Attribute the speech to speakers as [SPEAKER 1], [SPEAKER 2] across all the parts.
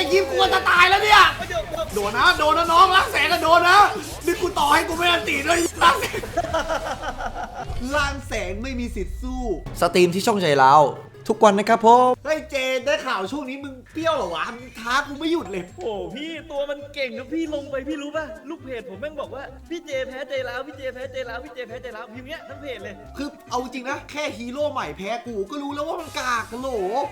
[SPEAKER 1] ยคิมกูจะตายแล้วเนี่ย โดนนะ โดนนะน้องรักแสงก็โดนนะนี่กูต่อให้กูไม่อันตีด้วยรักแสง ล่างแสงไม่มีสิทธิ์สู้
[SPEAKER 2] สตรีมที่ช่องใจเรา ทุกวันนะครับผม
[SPEAKER 1] เฮ้ยเจได้ข่าวช่วงนี้มึงเปรี้ยวเหรอวะมึงท้ากูไม่หยุดเลย
[SPEAKER 3] โอ้พี่ตัวมันเก่งนะพี่ลงไปพี่รู้ป่ะลูกเพจผมแม่งบอกว่าพี่เจแพ้ใจร้าวพี่เจแพ้ใจร้าวพี่เจแพ้ใจร้าวพิมพ์เนี้ยทั้งเพจเลย
[SPEAKER 1] คือเอาจริงนะแค่ฮีโร่ใหม่แพ้กูก็รู้แล้วว่ามันกากกันโหล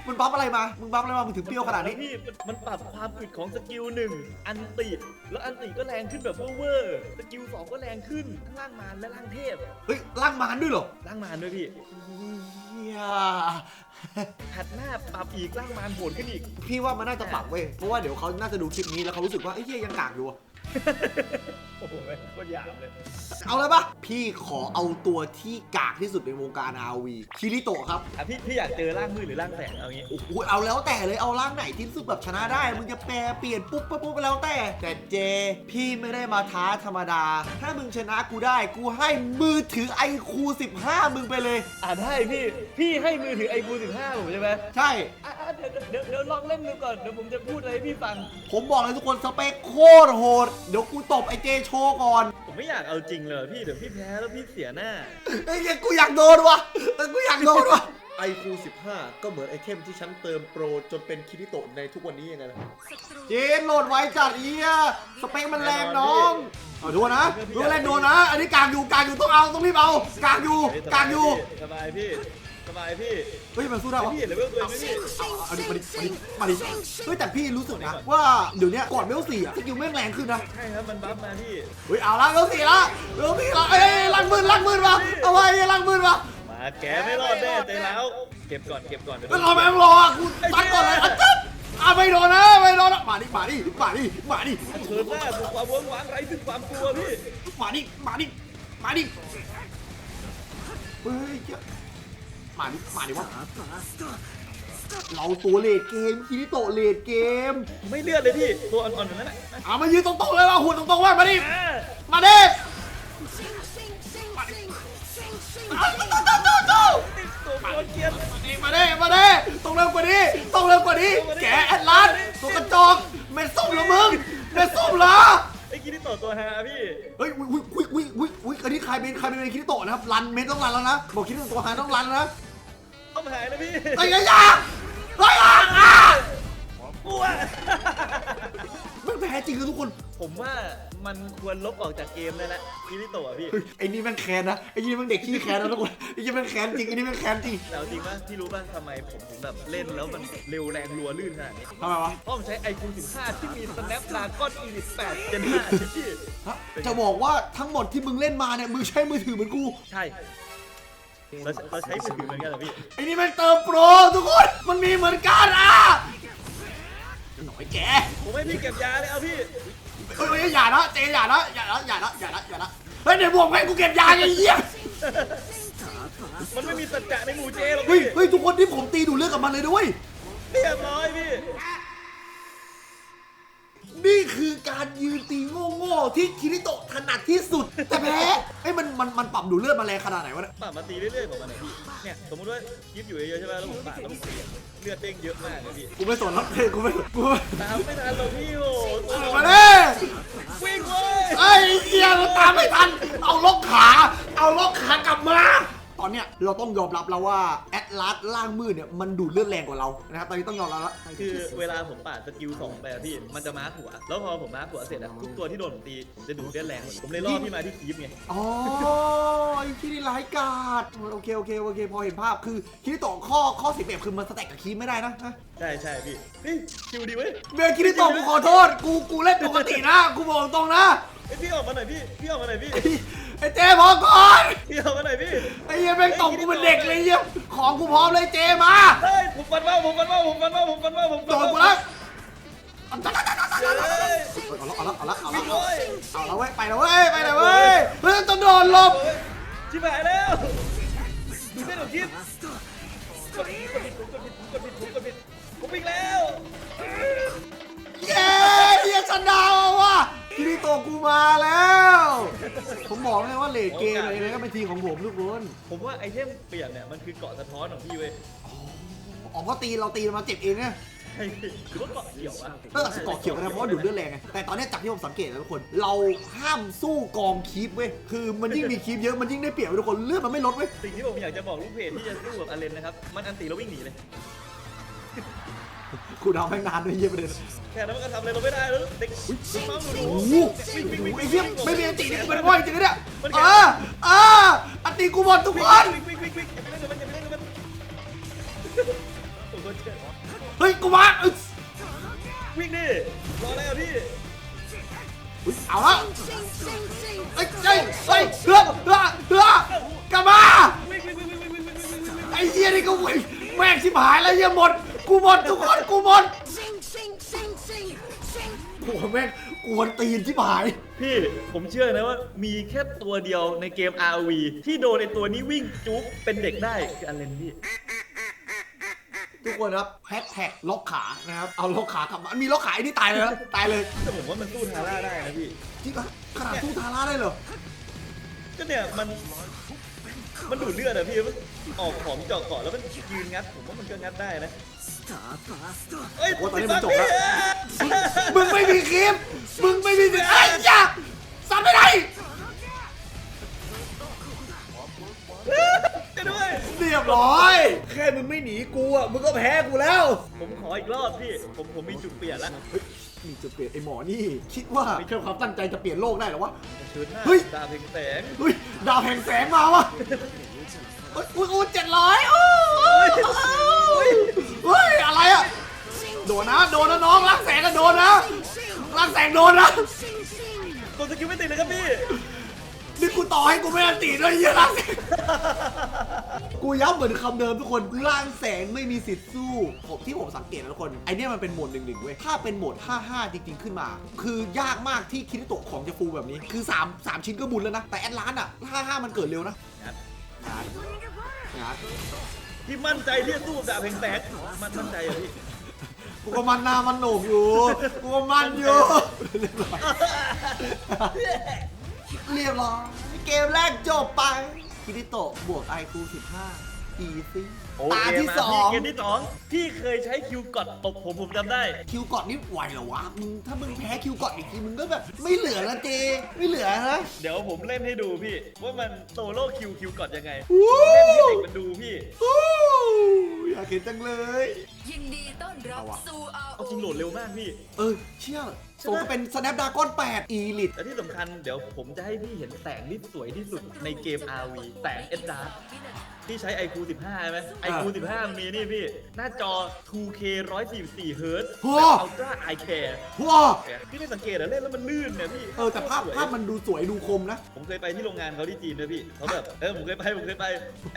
[SPEAKER 1] มันบัฟอะไรมามึงบัฟอะไรมามึงถึงเปรี้ยวขนาดนี้
[SPEAKER 3] พี่มันมันปรับความอึดของสกิลหนึ่งอันติแล้วอันติก็แรงขึ้นแบบเวอร์ๆสกิลสองก็แรงขึ้นทั้งล่างมารและล่างเทพ
[SPEAKER 1] เฮ้ยล่างมารด้วยเหรอ
[SPEAKER 3] ล่างมารด้วยพี่
[SPEAKER 1] เฮี ย
[SPEAKER 3] ถัดหน้าปรับอีกล่างมารโหดขึ้นอีก
[SPEAKER 1] พี่ว่ามันน่าจะปรับเว้ย เพราะว่าเดี๋ยวเขาน่าจะดูคลิปนี้แล้วเขารู้สึกว่าไอ้เฮียยังกากอยู่อะ
[SPEAKER 3] โอ้โหแม่งโคตรหยาบเลย
[SPEAKER 1] เอาเลยปะพี่ขอเอาตัวที่กากที่สุดในวงการ RV คิริโตะครับ
[SPEAKER 3] อะพี่พี่อยากเจอร่างมืดหรือร่างแสงเอางี้
[SPEAKER 1] โอ้โหเอาแล้วแต่เลยเอาร่างไหนที่รู้สึกแบบชนะได้ มึงจะแปรเปลี่ยนปุ๊บปุ๊บปุ๊บไปแล้วแต่ แต่เจ พี่ไม่ได้มาท้าธรรมดา ถ้ามึงชนะกูได้ กูให้มือถือไอคู15 มึงไปเลย
[SPEAKER 3] อ่าได้พี่ พี่ให้มือถือไอคูสิบห้าผมใช่ไหม
[SPEAKER 1] ใช่
[SPEAKER 3] อะอะเดี๋ยวเดี๋ยวเดี๋ยวลองเล่นดูก่อนเดี๋ยวผมจะพูดอะไรให้พี่ฟัง
[SPEAKER 1] ผมบอกเลยทุกคนสเปคโคตรโหดเดี๋ยวกูตบไอเจโชว์ก่อน
[SPEAKER 3] ผมไม่อยากเอาจริงเลยพี่เดี๋ยวพี่แพ้แล้วพี่เสียหน้า
[SPEAKER 1] ไอ้เหี้ยกูอยากโดนวะแต่กูอยากโดนวะไอคู15 ก็เหมือนไอเทมที่ฉันเติมโปร จนเป็นคิริโตะในทุกวันนี้ยังไงล่ะเจนโหลดไว้จัดเอียสเปคมันแรงน้องเอาดูนะดูแรงโดนนะ อันนี้กลางอยู่กลางอยู่ต้องเอาต้องรีบเอากลางอยู่กลางอยู่
[SPEAKER 3] สบายพี่ สบายพี่
[SPEAKER 1] เฮ้ยมันสู้ได้วะ
[SPEAKER 3] พี่เห็นเลยเว้ยตัวเองไหมพี่
[SPEAKER 1] เอาดิมาดิมาดิมาดิเฮ้ยแต่พี่รู้สึกนะว่าเดี๋ยวเนี้ยก่อนเวลสี่อะสกิลแม่งแรงขึ้นนะ
[SPEAKER 3] ใช่ครับมันบัฟมาพี่
[SPEAKER 1] เฮ้ยเอาละเวลสี่ละเวลสี่ละเอ้ยลังมืนลังมืนมาเอาไว้ลังมืนมา
[SPEAKER 3] มาแกไม่รอดแน่ใจแล้วเก็บก่อนเก็บก่อนเดี๋ยว
[SPEAKER 1] แล้วรอแม่งรออะกูตัดก่อนเลยอะจัดอะไม่โดนนะไม่โดนนะมาดิมาดิมาดิมาดิ
[SPEAKER 3] เชิญหน้าสู่ความเวิ้งว้างไร้ซึ่งความกลัวพี่
[SPEAKER 1] มาดิมาดิมาดิเฮ้ยเจ้า มาดิมาดิวะเราตัวเลดเกมคิริโตะเลดเกม
[SPEAKER 3] ไม่เลือดเลยพี่ตัวอ่อนๆอย่างนั้นน่ะ
[SPEAKER 1] เอามายืนตรงๆเลยว่ะหุ่นตรงๆว่ะมาดิ
[SPEAKER 3] อ่า
[SPEAKER 1] มาดิ
[SPEAKER 3] ตัวโคตรเกรียน
[SPEAKER 1] มาดิมาดิต้องเร็วกว่านี้ต้องเร็วกว่านี้แกแอดลาสตัวกระจอกเม็ดส้มเหรอมึงเม็ดส้มเหรอ
[SPEAKER 3] ไอ้กินที่ต่อตัวฮาพี่
[SPEAKER 1] เฮ้ยวิวิวิวิวิวิอันนี้ใครเป็นใครเป็นคิริโตะนะครับรันเมนต้องรันแล้วนะบอกคิริโตะตัวหาต้องรันนะ
[SPEAKER 3] ต้อง หายนะพี่
[SPEAKER 1] ไอ้ยายาไอ้ยาอะ
[SPEAKER 3] กลัว
[SPEAKER 1] ไม่แพ้จริงคือทุกคน
[SPEAKER 3] ผมว่ามันควรลบออกจากเกมเลยนะกิริโตะพี่
[SPEAKER 1] เฮ้ยไอ้นี่แม่งแค้นนะ ไอ้นี่แม่งเด็กขี้แค้นนะทุกคน ไอ้นี่แม่งแค้นจริง ไอ้นี่แม่งแค้นจริง
[SPEAKER 3] แต่เอาจริงป่ะพี่รู้ป่ะทำไมผมถึงแบบเล่นแล้วมันเร็วแรงรัวลื่นขนาดนี้
[SPEAKER 1] ทำไมวะ
[SPEAKER 3] เพราะผมใช้ iQOO 15 ที่มี Snapdragon Elite 8 Gen 5พี่
[SPEAKER 1] ฮะจะบอกว่าทั้งหมดที่มึงเล่นมาเนี่ย มึงใช้มือถือเหมือนกู
[SPEAKER 3] ใช่ เราเราใช้มือถือเหมือนกันเหรอพี่
[SPEAKER 1] ไอ้นี่แม่งเติมโปรทุกคน มันมีเหมือนกันอะหน่อยแก
[SPEAKER 3] ผมให้พี่เก็บยาเลยเอาพี่
[SPEAKER 1] เฮ้ยเฮ้ยอย่านะเจอย่านะอย่านะอย่านะอย่านะอย่านะเฮ้ยเดี๋ยวบวกให้กูเก็บยาไอ้เหี้ย
[SPEAKER 3] มันไม่มีสัจจะในหมู่เจหรอก
[SPEAKER 1] เฮ้ย
[SPEAKER 3] พี่
[SPEAKER 1] เฮ้ยทุกคนที่ผมตีดูเรื่องกับมันเลยด้วย
[SPEAKER 3] เรียบร้อยพี่
[SPEAKER 1] นี่คือการยืนตีโง่ๆที่คิริโตะถนัดที่สุด แต่แพ้ไอ้ยมันมันมันปรับดูเลือดมาแรงขนาดไหนวะเนี่ย
[SPEAKER 3] ปรับมาตีเรื่อยๆของมันนะพี่ เนี่ยสมมติว่าคลิปอยู่เยอะๆใช่ไหมแล้วผมปาดแล้วผมตีเลือดเด้งเยอะมากเลยพี่
[SPEAKER 1] กูไม่สนแล้วเฮ้ยกูไม่กูไม่
[SPEAKER 3] ตามไม่ทันหรอกพี่โอ้โห
[SPEAKER 1] มาเลย
[SPEAKER 3] วิ่งเว้ย
[SPEAKER 1] ไอ้เหี้ยเราตามไม่ทัน เอาล็อกขา เอาล็อกขากลับมา ตอนเนี้ยเราต้องยอมรับแล้วว่าแอดลาสล่างมืดเนี่ยมันดูดเลือดแรงกว่าเรานะครับตอนนี้ต้องยอมรับแล้ว
[SPEAKER 3] คือเวลาผมปาดสกิลสองไปอะพี่มันจะมาร์คหัว แล้วพอผมมาร์คหัวเสร็จอะทุกตัวที่โดนผมตีผมจะดูดเลือดแรงหมดผมเลยล่อพี่มาที่คีฟไง
[SPEAKER 1] อ๋อไอ้ที่นี่ร้ายกาจโอเคโอเคโอเค พอเห็นภาพคือคิริโตะข้อข้อเสียเปรียบคือมันสแต็กกับคีมไม่ได้นะนะ
[SPEAKER 3] ใช่ใช่พี่เฮ้ยคิวดีเว้ย
[SPEAKER 1] เบลคิริโตะกูขอโทษกูกูเล่นปกตินะกูบอกตรงนะ
[SPEAKER 3] เอ้ยพี่ออกมาหน่อยพี่พี่ออกมาหน่อยพี่
[SPEAKER 1] ไอ้เจพอก่อน
[SPEAKER 3] พี่ออกมาหน่อยพี่
[SPEAKER 1] ไอ้เหี้ยแม่งตบกูเป็นเด็กเลยเหี้ยของกูพร้อมเลยเจมา
[SPEAKER 3] เฮ้ยผมฟันว่าผมฟันว่าผมฟันว่าผมฟันว่าผม
[SPEAKER 1] โด
[SPEAKER 3] ฟัน
[SPEAKER 1] น
[SPEAKER 3] ว่า
[SPEAKER 1] กูแล้ว
[SPEAKER 3] เฮ้ย
[SPEAKER 1] เอาละเอาละเอาละเอาละ
[SPEAKER 3] วิ่งเว้ย
[SPEAKER 1] เอาละเว้ยไปแล้วเว้ยไปแล้วเว้ยเฮ้ยต้องโดนหลบ
[SPEAKER 3] ชิบหายแล้วดูเส้นของคิดกดผิดกดผิดกดผิดกดผิดกดผิดผมวิ่งแล้ว
[SPEAKER 1] เย้เฮียชนะว่ะ คิริโตะกูมาแล้ว ผมบอกเลยว่าเลดเกมอะไรก็เป็นทีของผมทุกคน
[SPEAKER 3] ผมว่าไอเทมเปลี่ยนเนี่ยมันคือเกาะสะท้อนของพี่เว้ย
[SPEAKER 1] อ๋อเพราะตีเราตีมาเจ็บเองเนี่ย
[SPEAKER 3] ใช่หรือว่าเกาะเขียวอะ
[SPEAKER 1] เออเกาะเขียวกันนะเพราะว่าดูดเลือดแรงไงแต่ตอนนี้จากที่ผมสังเกตนะทุกคน เราห้ามสู้กองคีปเว้ยคือมันยิ่งมีคีปเยอะมันยิ่งได้เปรียบทุกคนเลือดมันไม่ลดเว้ย
[SPEAKER 3] สิ่งที่ผมอยากจะบอกลูกเพจที่จะสู้กับอาเลนนะครับมันอันตีแล้ววิ่งหนีเลย
[SPEAKER 1] กูดาวแม่นานด้วยเยี่ยมเลย
[SPEAKER 3] แค่นั้นก็ทำอะไรเราไม่ได้แล้วเด็กวิ่งมาดู
[SPEAKER 1] โอ้โหไอ้เยี่ยมไม่มีอันติเนี่ยเป็นว่อยจริงนะเนี่ยเออเอออันตีกูหมดทุกคน
[SPEAKER 3] เฮ้
[SPEAKER 1] ยกูมา
[SPEAKER 3] วิ่งดิรอแล้วพี่
[SPEAKER 1] เอาละไอ้ไอ้ไอ้เดือดเดือดเดือดกลับมาไอ้เหี้ยนี่ก็วิ่งแม่งชิบหายแล้วเหี้ยหมด กูหมดทุกคนกูหมด
[SPEAKER 4] Sing, sing, sing, sing, sing.
[SPEAKER 1] กูแม่งกวนตีนชิบหาย
[SPEAKER 3] พี่ผมเชื่อนะว่ามีแค่ตัวเดียวในเกม RV ที่โดนไอตัวนี้วิ่งจุ๊บเป็นเด็กได้คืออาเลนพี่
[SPEAKER 1] ทุกคนครับแฮชแท็กล็อกขานะครับเอาล็อกขากลับมามีล็อกขาไอ้นี่ตายเลยครับตายเลย
[SPEAKER 3] แต่ผมว่ามันสู้ทาร่าได้นะพี่
[SPEAKER 1] จริงปะขนาดสู้ทาร่าได้เหรอ
[SPEAKER 3] ก็เนี่ยมัน มันดูดเลือดอะพี่มันออกของเจาะเกาะแล้วมันยืนงัดผมว่ามันก็งัดได้นะเอ้ย
[SPEAKER 1] โอ้ตอนนี้
[SPEAKER 3] ติ
[SPEAKER 1] มั
[SPEAKER 3] ด
[SPEAKER 1] นจบ
[SPEAKER 3] พี่
[SPEAKER 1] แล้ว มึงไม่มีคลิป มึงไม่มีสิทธิ์ไอ้ยาสับไม่ได้ รียบร้อย แค่มึงไม่หนีกูอะ มึงก็แพ้กูแล้ว
[SPEAKER 3] ผมขออีกรอบพี่ ผมผมมีจุดเปลี่ยนแล้ว
[SPEAKER 1] เฮ้ยนี่จะเปลี่ยนไอ้หมอนี่ คิดว่าแค่ความตั้งใจจะเปลี่ยนโลกได้เหรอวะ
[SPEAKER 3] เชิญหน้า
[SPEAKER 1] เฮ้ย
[SPEAKER 3] ดาบเพ่งแสง
[SPEAKER 1] เฮ้ยดาวแห่งแสงมาวะเฮ้ยอุ้ยอุ้ยเจ็ดร้อยโอ้ยเฮ้ยอะไรอะ โดนนะ โดนนะน้องรักแสงก็โดนนะรักแสงโดนนะ
[SPEAKER 4] Sing, sing.
[SPEAKER 3] กดสกิลไม่ติดเลยครับพี่
[SPEAKER 1] นี่กู ต่อให้กูไม่อันตีด้วยเหี้ยร่างแสงกูย้ำเหมือนคำเดิมทุกคนร่างแสงไม่มีสิทธิ์สู้ผมที่ผมสังเกตนะทุกคนไอเนี้ยมันเป็นโหมดหนึ่งหนึ่งเว้ยถ้าเป็นโหมด 55 จริง ๆ ขึ้นมา คือยากมากที่คิดโตะของจะฟูแบบนี้ คือ 3 3 ชิ้นก็บุญแล้วนะ แต่แอดลานอะ 55 มันเกิดเร็วนะ
[SPEAKER 3] งัด
[SPEAKER 1] งานงาน
[SPEAKER 3] ที่มั่นใจที่จะสู้กับดาบเพ่งแสงมันมั่นใจเหรอพี่
[SPEAKER 1] กูก็มันหน้ามันโหนกอยู่ กูก็มันอยู่ เรียบร้อยเรียบร้อย เกมแรกจบไปคิริโตะบวกไอคู15 อีซี่
[SPEAKER 3] โอ
[SPEAKER 1] ตา
[SPEAKER 3] เค
[SPEAKER 1] ที่
[SPEAKER 3] มา
[SPEAKER 1] สอ
[SPEAKER 3] พี่
[SPEAKER 1] ง
[SPEAKER 3] เกมที่สองพี่เคยใช้คิวกดตบผมผมจำได้
[SPEAKER 1] คิวกอดนี่ไหวเหรอวะมึงถ้ามึงแพ้คิวกอดอีกทีมึงก็แบบ ไม่เหลือละเจ ไม่เหลือนะ
[SPEAKER 3] เดี๋ยวผมเล่นให้ดูพี่ ว่ามันโซโล่คิวคิวกดยังไง
[SPEAKER 1] วู้
[SPEAKER 3] เล่นให้เด็กมันดูพี่
[SPEAKER 1] วู้อยากเห็นจังเลย
[SPEAKER 4] ยินดีต้อนรับสู่
[SPEAKER 3] เอาจริงโหลดเร็วมากพี่
[SPEAKER 1] เออ เชี่ยโซก็เป็น Snapdragon 8 Elite
[SPEAKER 3] และที่สำคัญเดี๋ยวผมจะให้พี่เห็นแสงที่สวยที่สุดในเกม RV แสงเอ d ดาร์พี่ใช้ iQOO 15 ใช่ไหม iQOO 15 มันมีนี่พี่ หน้าจอ 2K 144เฮิร์ตซ์
[SPEAKER 1] โอ้
[SPEAKER 3] อัลตร้าไอแคร์
[SPEAKER 1] ว้า
[SPEAKER 3] พี่ไม่สังเกตเหรอเล่นแล้วมันลื่นเนี่ยพี่
[SPEAKER 1] เออ แต่ภาพ
[SPEAKER 3] สวย
[SPEAKER 1] ภาพมันดูสวยดูคมนะ
[SPEAKER 3] ผมเคยไปที่โรงงานเขาที่จีนด้วยพี่ เขาแบบ เออ ผมเคยไป ผมเคยไป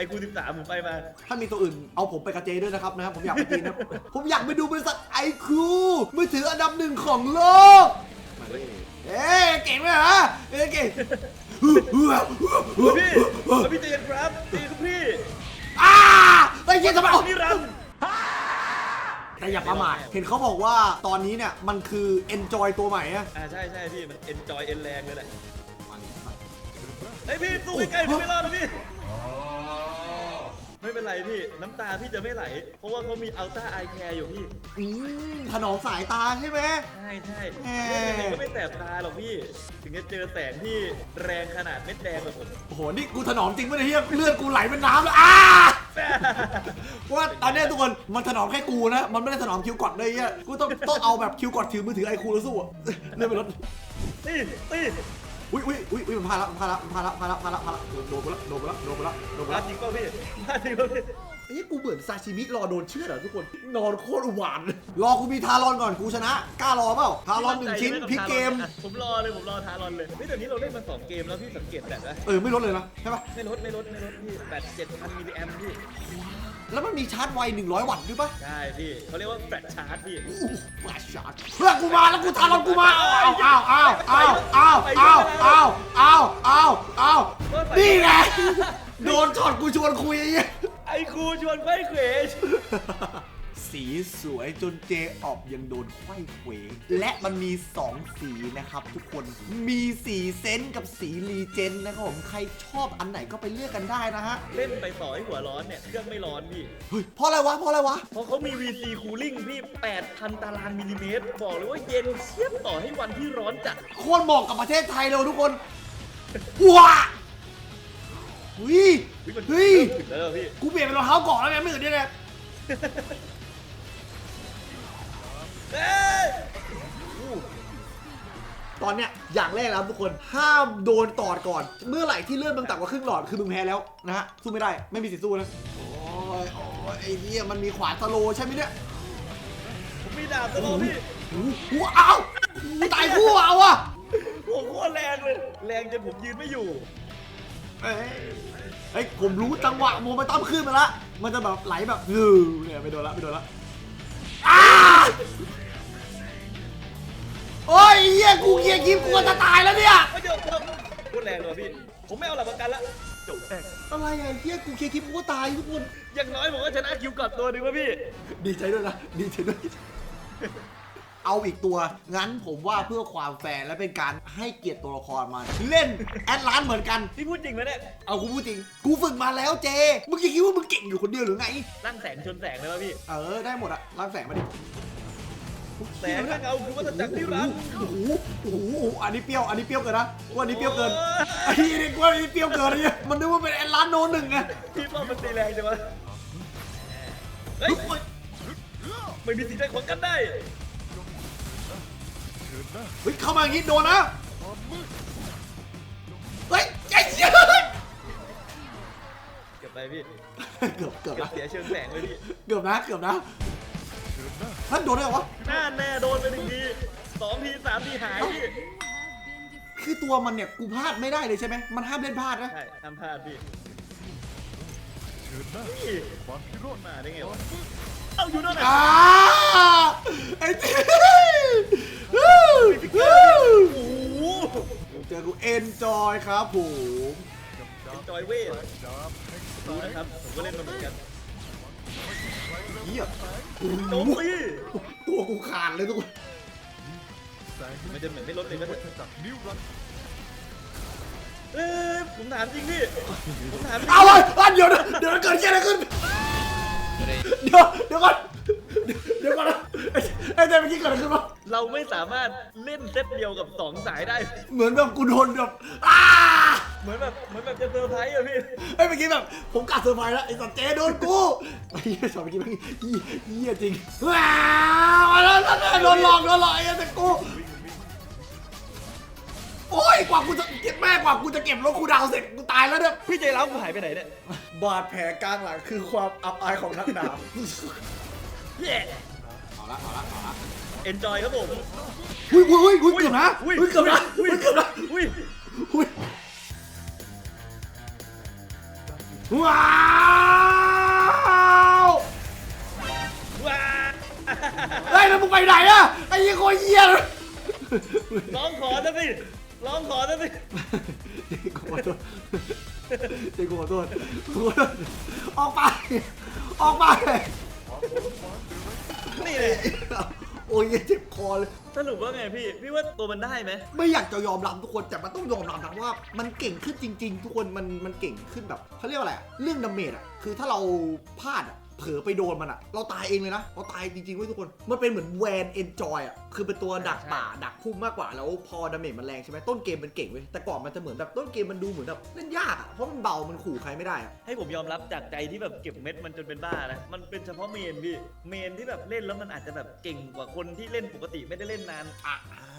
[SPEAKER 3] iQOO 13ผมไปมา
[SPEAKER 1] ถ้ามีตัวอื่นเอาผมไปกระเจด้วยนะครับนะครับ ผมอยากไปจีนนะผมอยากไปดูบริษัทไอคูมือถืออันดับหนึ่งของโลกเอ้ยเก่งไหมฮะเอ้ยเก่ง
[SPEAKER 3] พี่แล้วพี่ใจเย็นครับใจเย็นครับพี่
[SPEAKER 1] อ้าไอ้ยเหี้ยทำไมเอา
[SPEAKER 3] นี่รัน
[SPEAKER 1] แต่อย่าประมาทเห็นเขาบอกว่าตอนนี้เนี่ยมันคือ enjoy ตัวใหม่อะ
[SPEAKER 3] อ่าใช่ใช่พี่มัน enjoy เอ็นแรงเลยแหละไอยพี่สู้ใกล้ๆพี่ไม่รอดนะพี่ ไม่เป็นไรพี่ น้ำตาพี่จะไม่ไหล เพราะว่าเขามีอัลต้าไอแคร์อยู่พี่
[SPEAKER 1] อืมถนอมสายตาใช่ไหม
[SPEAKER 3] ใช่ใช่
[SPEAKER 1] แหม
[SPEAKER 3] เล่นยังไงก็ไม่แสบตาหรอกพี่ ถึงจะเจอแสงที่แรงขนาดเม็ดแดงแบบผม
[SPEAKER 1] โอ้โห นี่กูถนอมจริงปะเนี่ยเฮียเลือดกูไหลเป็นน้ำแล้วอ้าเพราะว่าตอนเนี้ยทุกคน มันถนอมแค่กูนะ มันไม่ได้ถนอมคิวกอดเลยเฮียกูต้องต้องเอาแบบคิวกอดถือมือถือไอคูแล้วสู้อะเลื่อนไปรถ
[SPEAKER 3] ตีตี
[SPEAKER 1] อุ้ยอุ้ยอุ้ยอุ้ยมันพลาดละมันพลาดละมันพลาดละพลาดละพลาดละพลาดละโดนไปละโดนไปละโดนไปละโดนไป
[SPEAKER 3] มา
[SPEAKER 1] ละ
[SPEAKER 3] จริงเปล่าพี่มาจริงเปล่าพี่
[SPEAKER 1] เอ้ยกูเหมือนซาชิมิรอโดนเชือดเหรอทุกคนนอนโคตรหวานรอกูมีทารอนก่อนกูชนะกล้ารอเปล่าทารอนหนึ่งชิ้นพลิกเกม
[SPEAKER 3] อะผมรอเลยผมรอทารอนเลยเฮ้ยเดี๋ยวนี้เราเล่นมาสองเกมแล้วพี่สังเกตแบบนะ
[SPEAKER 1] เออไม่ลดเลยนะใช่ปะ
[SPEAKER 3] ไม่ลดไม่ลดไม่ลดพี่แบตเจ็ดพันมิลลิแอมพี่
[SPEAKER 1] แล้วมันมีชาร์จไว 100 วัตต์ด้วยปะ
[SPEAKER 3] ใช่พี่เขาเรียกว่าแฟลชชาร์จพี่
[SPEAKER 1] อู้ฟลชชาร์จเพื่อนกูมาแล้วกูทารอนกูมาอ้าวอ้าวอ้าวอ้าวอ้าวอ้าวอ้าวอ้าวอ้าวอ้าวนี่ไงโดนช็อตกูชวนคุยไอ้เหี้ย
[SPEAKER 3] ไอ้ครูชวนไปเขว
[SPEAKER 1] สสีสวยจนเจออบยังโดนไขว้เขวและมันมี 2 สีนะครับทุกคนมีสีเซนต์กับสีรีเจนนะครับผมใครชอบอันไหนก็ไปเลือกกันได้นะฮะ
[SPEAKER 3] เล่นไปต่อให้หัวร้อนเนี่ย เครื่องไม่ร้อนพี่
[SPEAKER 1] เฮ้ยเพราะอะไรวะเพราะอะไรวะ
[SPEAKER 3] เพราะเขามี VC cooling พี่ 8,000 ตารางมิลลิเมตร บอกเลยว่าเย็นเชียบต่อให้วันที่ร้อนจัด
[SPEAKER 1] โคตรเหมาะกับประเทศไทยเลยทุกคนว้าเฮ้ย
[SPEAKER 3] เฮ้ยมัน
[SPEAKER 1] เฮ้ย
[SPEAKER 3] ถึงแล้วเหรอพี่
[SPEAKER 1] กูเปลี่ยนเป็นรองเท้าเก่อนแล้วไงไม่เหมือนเนี่ย
[SPEAKER 3] เอ้ย
[SPEAKER 1] ตอนเนี้ยอย่างแรกนะครับทุกคนห้ามโดนตอดก่อน เมื่อไหร่ที่เลื่อนมึงต่ำกว่าครึ่งหลอดคือมึงแพ้แล้วนะฮะสู้ไม่ได้ไม่มีสิทธิ์สู้นะโอ้ยโอ้ยไอ้เหี้ยมันมีขวานสโลว์ใช่ไหมเนี่ย
[SPEAKER 3] ผมมีดาบตลอดพี่
[SPEAKER 1] โอ้โหเอากูตายคู่เอาอะ
[SPEAKER 3] ผมโคตรแรงเลยแรงจนผมยืนไม่อยู่
[SPEAKER 1] เอ้ยเอ้ยผมรู้จังหวะโมมันต้อมขึ้นมาละมันจะแบบไหลแบบยืเนี่ยไม่โดนละไม่โดนละอ้า โอ้ยเหี้ยกูเกียร์กิฟกูก็จะตายแล้วเนี่ย
[SPEAKER 3] ไม่เดี๋ยวเดี๋ยวโคตรแรงเลยพี่ ผมไม่เอาหลักประกันละจบแป้ง
[SPEAKER 1] อะไรอะเฮียกูเคลียร์คลิปกูก็ตายทุกคน
[SPEAKER 3] อย่างน้อยผมก็ชนะคิวก่อนตัวหนึ่งวะพี่
[SPEAKER 1] ดีใจด้วยนะ ดีใจด้วย เอาอีกตัว งั้นผมว่าเพื่อความแฟร์และเป็นการให้เกียรติตัวละครมัน เล่นแอดลานเหมือนกัน
[SPEAKER 3] พี่พูดจริงไหมเนี่ย
[SPEAKER 1] เอากูพูดจริง กูฝึกมาแล้วเจ มึงจะคิดว่ามึงเก่งอยู่คนเดียวหรือไง
[SPEAKER 3] ร่างแสงชนแสงเลยวะพี่
[SPEAKER 1] เออ ได้หมดอะล้างแสงมาดิ
[SPEAKER 3] แสงข้างเอาคือวัฏจักรที่รัก
[SPEAKER 1] โอ้โหโอ้โหอันนี้เปรี้ยว อันนี้เปรี้ยวเกินนะว่าอันนี้เปรี้ยวเกิน
[SPEAKER 3] โอ้ย
[SPEAKER 1] ไอ้นี่กูว่าอันนี้เปรี้ยวเกินไอ้เนี่ยมันนึกว่าเป็นแอดลานโนหนึ่งไง
[SPEAKER 3] พี่ป้อมมันตีแรงจังวะเฮ้ยไม่มีสิ่งใดขวางกันได้
[SPEAKER 1] เฮ้ยเข้ามาอย่างงี้โดนนะเฮ้ยไอ้เหี้ย
[SPEAKER 3] เก็บไปพี่
[SPEAKER 1] เกือบเกือบ
[SPEAKER 3] เกือบ
[SPEAKER 1] นะ
[SPEAKER 3] เสียเชิงแสงเลยพี่
[SPEAKER 1] เกือบนะเกือบนะ ท่านโดนได้เหรอวะ
[SPEAKER 3] หน้าแน่โดนไปหนึ่งทีสองทีสามทีหายพี่
[SPEAKER 1] คือตัวมันเนี่ยกูพลาดไม่ได้เลยใช่ไหมมันห้ามเล่นพลาดนะ
[SPEAKER 3] ใช่ห้ามพลาดพี่นี่มาได้ไงวะเอาอยู่นั่นแหละ
[SPEAKER 1] อ่าไอ้เต้วู้
[SPEAKER 3] โอ้
[SPEAKER 1] วู้
[SPEAKER 3] โห
[SPEAKER 1] เจอกูเอนจอยครับผม
[SPEAKER 3] จอยเวทนะครับผมก็เล่นมาเหมือนกัน
[SPEAKER 1] เฮีย
[SPEAKER 3] โจมตี
[SPEAKER 1] ตัวกูขาดเลยทุกคน
[SPEAKER 3] มันจะเหมือนไม่ลดเลยก็เถอะเอ้ยผมถามจริงพี่ผมถามจริง
[SPEAKER 1] เอาเลยอะเดี๋ยวนะเดี๋ยวนะเกิดเหี้ยอะไรขึ้น เดี๋ยวเดี๋ยวก่อนเดี๋ยวเดี๋ยวก่อนนะไอ้ไอ้เต้เมื่อกี้เกิดอะไรขึ้นวะ
[SPEAKER 3] เราไม่สามารถเล่นเซตเดียวกับสองสายได้
[SPEAKER 1] เหมือนแบบกูโดนแบบอ้า
[SPEAKER 3] เหมือนแบบเหมือนแบบจะเซอร์ไพรส์อะพี่
[SPEAKER 1] ไอ้เมื่อกี้แบบผมกัดเซอร์ไพรส์แล้วไอ้สัตว์เจโดนกูไอ้เหี้ยสองเมื่อกี้เมื่อกี้เหี้ยจริงว้าวแล้วแล้วโดนหลอกโดนหลอกไอ้แต่กูโอ้ยกว่ากูจะเก็บแม่กว่ากูจะเก็บรถกูดาวเสร็จกูตายแล้วเนี่ย
[SPEAKER 3] พี่ใจร้าวกูหายไปไหนเนี่ย
[SPEAKER 1] บาดแผลกลางหลังคือความอับอายของนักดาบ
[SPEAKER 3] แย่
[SPEAKER 1] เอาละเอาละเอาละ
[SPEAKER 3] เอนจอยครับผม
[SPEAKER 1] อุ้ยอุ้ยอุ้ยอุ้ยเกือบนะ
[SPEAKER 3] อุ้ย
[SPEAKER 1] อุ้ยเกือบนะ
[SPEAKER 3] อุ้
[SPEAKER 1] อุ้
[SPEAKER 3] ย
[SPEAKER 1] ยเกือบนะ
[SPEAKER 3] อุ้ย
[SPEAKER 1] อุ้ย ว้าว
[SPEAKER 3] ว้า
[SPEAKER 1] เฮ้ยแล้วมึงไปไหนอะไอ้ยี่โคตรเหี้ยเลย
[SPEAKER 3] ร้องขอซะสิร้องขอซะสิ
[SPEAKER 1] เจ๊กูขอโทษเจ๊กูขอโทษกูขอโทษออกไป ออกไป
[SPEAKER 3] นี่เลย
[SPEAKER 1] โอ้ยเจ็บคอเลย
[SPEAKER 3] สรุปว่าไงพี่ พี่ว่าตัวมันได้ไหม
[SPEAKER 1] ไม่อยากจะยอมรับทุกคนแต่มันต้องยอมรับนะว่า มันเก่งขึ้นจริง ๆ ทุกคนมันมันเก่งขึ้นแบบเขาเรียกว่าอะไรอะเรื่องดาเมจอะคือถ้าเราพลาดอะ เผลอไปโดนมันอะเราตายเองเลยนะ เราตายจริงๆเว้ยทุกคน มันเป็นเหมือนแวนเอนจอยอะคือเป็นตัวดักป่าดักพุ่มมากกว่าแล้วพอดาเมจมันแรงใช่ไหมต้นเกมมันเก่งเว้ยแต่ก่อนมันจะเหมือนแบบต้นเกมมันดูเหมือนแบบเล่นยากอะเพราะมันเบา มันขู่ใครไม่ได้อะ
[SPEAKER 3] ให้ผมยอมรับจากใจที่แบบเก็บเม็ดมันจนเป็นบ้านะ มันเป็นเฉพาะเมนพี่ เมนที่แบบเล่นแล้วมันอาจจะแบบเก่งกว่าคนที่เล่นปกติไม่ได้เล่นนาน
[SPEAKER 1] อะ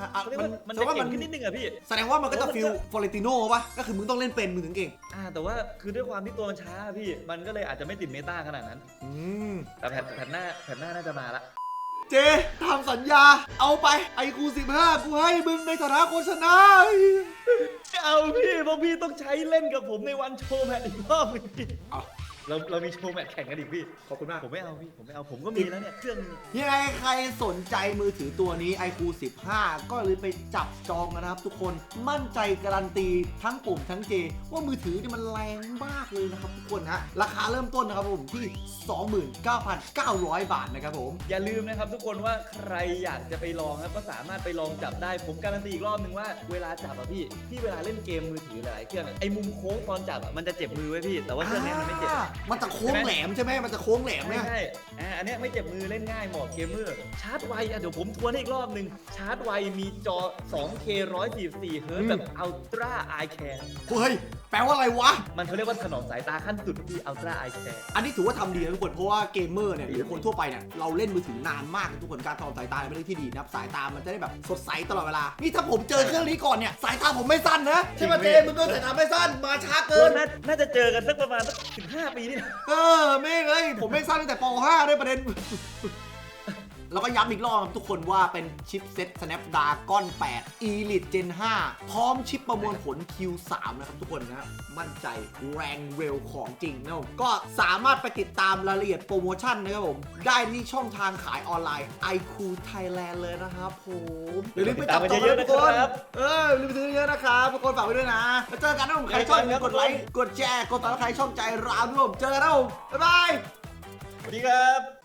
[SPEAKER 1] อะ
[SPEAKER 3] เขาเรียก
[SPEAKER 1] มั
[SPEAKER 3] ว่านมัน
[SPEAKER 1] แสด
[SPEAKER 3] จะ
[SPEAKER 1] งว่า
[SPEAKER 3] เก่
[SPEAKER 1] มั
[SPEAKER 3] ง
[SPEAKER 1] น
[SPEAKER 3] ขึ้นนิดนึงอะพี่
[SPEAKER 1] แสดงว่ามันก็จะ
[SPEAKER 3] แล้วมัน
[SPEAKER 1] ฟิล
[SPEAKER 3] จะ
[SPEAKER 1] ฟอเรติโน่ปะก็คือมึงต้องเล่นเป็นมึงถึงเก่ง
[SPEAKER 3] อ่าแต่ว่าคือด้วยความที่ตัวมันช้าพี่ มันก็เลยอาจจะไม่ติดเมตาขนาดนั้น
[SPEAKER 1] อืม
[SPEAKER 3] แต่แผ่นแผ่นหน้าแผ่นหน้าน่าจะมาละ
[SPEAKER 1] เจทำสัญญา เอาไปไอคูสิบห้ากูให้มึงในฐานะคนชนะ
[SPEAKER 3] เอาพี่เพราะพี่ต้องใช้เล่นกับผมในวันโชว์แผ่นอีกรอบหนึงพี่
[SPEAKER 1] เอา
[SPEAKER 3] เราเรามีโชว์แมตช์แข่งกันอีกพี่
[SPEAKER 1] ขอบคุณมาก
[SPEAKER 3] ผมไม่เอาพี่ ผมไม่เอา ผมก็มีแล้วเนี่ยเครื่องนึง
[SPEAKER 1] ยังไงใครสนใจมือถือตัวนี้ iQ 15 ก็เลยไปจับจองกันนะครับทุกคน มั่นใจการันตีทั้งปุ่มทั้งเจ ว่ามือถือนี่มันแรงมากเลยนะครับทุกคนฮะ ราคาเริ่มต้นนะครับผมที่ 29,900 บาทนะครับผม
[SPEAKER 3] อย่าลืมนะครับทุกคนว่าใครอยากจะไปลองครับก็สามารถไปลองจับได้ ผมการันตีอีกรอบหนึ่งว่าเวลาจับอะพี่พี่เวลาเล่นเกมมือถือหลายๆเครื่องอะไอ้มุมโค้งตอนจับอะมันจะเจ็บมือไว้พี่ แต่ว่าเครื่องนี้มันไม่เจ็บ
[SPEAKER 1] อ่ามันจะโค้งแหลมใช่ไหมมันจะโค้งแหลม
[SPEAKER 3] ไม่
[SPEAKER 1] เนี่ย
[SPEAKER 3] ใช่อ่าอันเนี้ยไม่เจ็บมือเล่นง่ายเหมาะเกมเมอร์ ชาร์จไวอะเดี๋ยวผมทวนให้อีกรอบหนึ่งชาร์จไวมีจอ 2K 144เฮิร์ตซ์แบบ Ultra Eye Care
[SPEAKER 1] เฮ้ย แปลว่าอะไรวะ
[SPEAKER 3] มันเขาเรียกว่าถนอมสายตาขั้นสุดที่ Ultra Eye Care
[SPEAKER 1] อันนี้ถือว่าทำดีนะทุกคนเพราะว่าเกมเมอร์เนี่ยหรือคนทั่วไปเนี่ยเราเล่นมือถือนานมากนะทุกคนการถนอมสายตาเป็นเรื่องที่ดีนะครับสายตามันจะได้แบบสดใสตลอดเวลา นี่ถ้าผมเจอเครื่องนี้ก่อนเนี่ยสายตาผมไม่สั้นนะใช่ไหมเจมึงก็สายตาไม่สั้นมาช้าเกิ
[SPEAKER 3] เกิ
[SPEAKER 1] น
[SPEAKER 3] นน่าน่าจะเจอกันสักประมาณสักถึง5ปีนี่แหละ
[SPEAKER 1] เออไม่งเลยผมไม่สั้นตั้งแต่ป .5 ด้วยประเด็น แล้วก็ย้ำอีกรอบครับทุกคนว่าเป็นชิปเซ็ต Snapdragon 8 Elite Gen 5 พร้อมชิปประมวลผล Q3 นะครับทุกคนนะมั่นใจแรงเร็วของจริงนะครับผมก็สามารถไปติดตามรายละเอียดโปรโมชั่นนะครับผม ได้ที่ช่องทางขายออนไลน์ iQOO Thailand เลยนะครับผมอย่าลืมไปจับจองกันนะทุกคนเอออย่าลืมไปซื้อเยอะนะครับทุกคนฝากไว้ด้วยนะแล้วเจอกันนะผมใครชอบอย่าลืมกดไลค์กดแชร์กดติดตามใครช่องใจราวด้วยผมเจอกันนะผมบ๊ายบาย
[SPEAKER 3] สวัสดีครับ